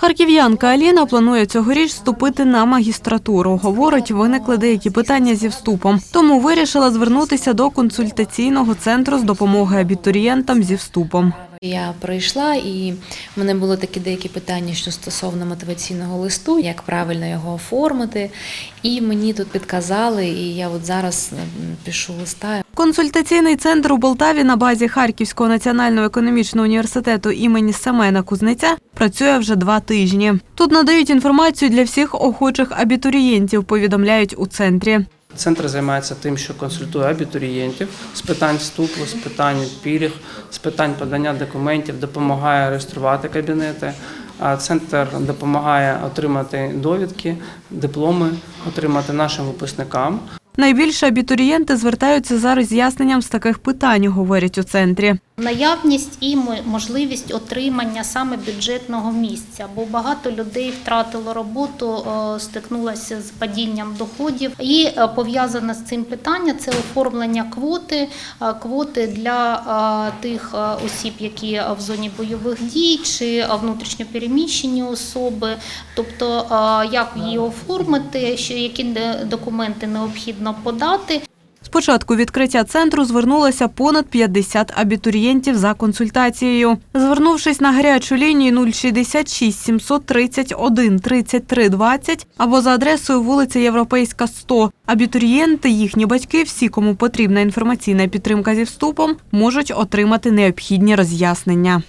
Харків'янка Аліна планує цьогоріч вступити на магістратуру. Говорить, виникли деякі питання зі вступом. Тому вирішила звернутися до консультаційного центру з допомоги абітурієнтам зі вступом. Я пройшла, і в мене були такі деякі питання, що стосовно мотиваційного листу, як правильно його оформити. І мені тут підказали, і я от зараз м, пишу листа. Консультаційний центр у Болтаві на базі Харківського національного економічного університету імені Семена Кузнеця працює вже два тижні. Тут надають інформацію для всіх охочих абітурієнтів, повідомляють у центрі. Центр займається тим, що консультує абітурієнтів з питань вступу, з питань пільг, з питань подання документів, допомагає реєструвати кабінети. Центр допомагає отримати довідки, дипломи, отримати нашим випускникам. Найбільше абітурієнти звертаються за роз'ясненням з таких питань, говорять у центрі. Наявність і можливість отримання саме бюджетного місця, бо багато людей втратило роботу, стикнулося з падінням доходів. І е, пов'язане з цим питання це оформлення квоти, е, квоти для е, тих осіб, які в зоні бойових дій чи е, внутрішньо переміщені особи. Тобто, як її оформити, що які документи необхідно подати. З початку відкриття центру звернулося понад 50 абітурієнтів за консультацією. Звернувшись на гарячу лінію 066 731 33 20 або за адресою вулиця Європейська 100, абітурієнти, їхні батьки, всі, кому потрібна інформаційна підтримка зі вступом, можуть отримати необхідні роз'яснення.